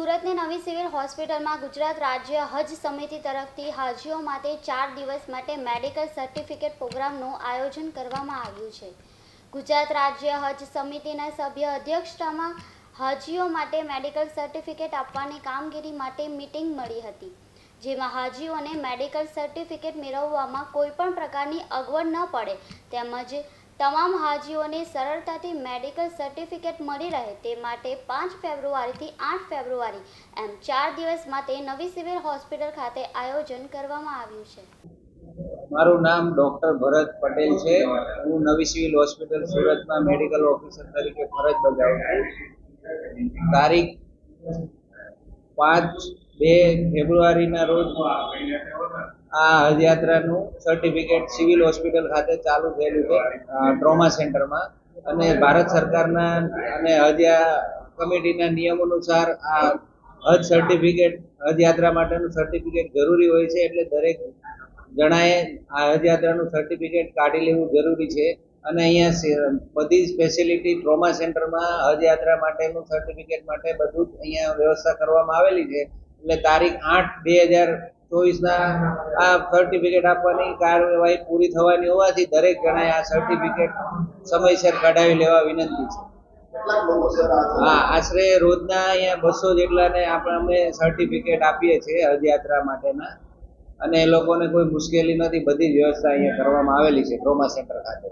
સુરતની નવી સિવિલ હોસ્પિટલમાં ગુજરાત રાજ્ય હજ સમિતિ તરફથી હાજીઓ માટે ચાર દિવસ માટે મેડિકલ સર્ટિફિકેટ પ્રોગ્રામનું આયોજન કરવામાં આવ્યું છે. ગુજરાત રાજ્ય હજ સમિતિના સભ્ય અધ્યક્ષતામાં હાજીઓ માટે મેડિકલ સર્ટિફિકેટ આપવાની કામગીરી માટે મીટિંગ મળી હતી, જેમાં હાજીઓને મેડિકલ સર્ટિફિકેટ મેળવવામાં કોઈપણ પ્રકારની અગવડ ન પડે તેમજ તમામ હાજીઓને સરળતાથી મેડિકલ સર્ટિફિકેટ મળી રહે તે માટે પાંચ ફેબ્રુઆરીથી આઠ ફેબ્રુઆરી એમ ચાર દિવસ માટે નવી સિવિલ હોસ્પિટલ ખાતે આયોજન કરવામાં આવ્યું છે. મારું નામ ડોક્ટર ભરત પટેલ છે. હું નવી સિવિલ હોસ્પિટલ સુરતમાં મેડિકલ ઓફિસર તરીકે ફરજ બજાવું છું. તારીખ પાંચ બે ફેબ્રુઆરીના રોજ આ હજયાત્રાનું સર્ટિફિકેટ સિવિલ હોસ્પિટલ ખાતે ચાલુ થયેલું છે ટ્રોમા સેન્ટરમાં અને ભારત સરકારના અને હજયા કમિટીના નિયમ અનુસાર આ હજ સર્ટિફિકેટ હજયાત્રા માટેનું સર્ટિફિકેટ જરૂરી હોય છે એટલે દરેક જણાએ આ હજયાત્રાનું સર્ટિફિકેટ કાઢી લેવું જરૂરી છે. અને અહીંયા બધી જ ફેસિલિટી ટ્રોમા સેન્ટરમાં હજયાત્રા માટેનું સર્ટિફિકેટ માટે બધું જ અહીંયા વ્યવસ્થા કરવામાં આવેલી છે. એટલે તારીખ આઠ બે હજાર ચોવીસના આ સર્ટિફિકેટ આપવાની કાર્યવાહી પૂરી થવાની હોવાથી દરેક જણાએ આ સર્ટિફિકેટ સમયસર કઢાવી લેવા વિનંતી છે. હા, આશરે રોજના અહીંયા બસો જેટલાને આપણે અમે સર્ટિફિકેટ આપીએ છીએ હજયાત્રા માટેના. અને એ લોકોને કોઈ મુશ્કેલી નથી, બધી જ વ્યવસ્થા અહીંયા કરવામાં આવેલી છે, ટ્રોમા સેન્ટર ખાતે.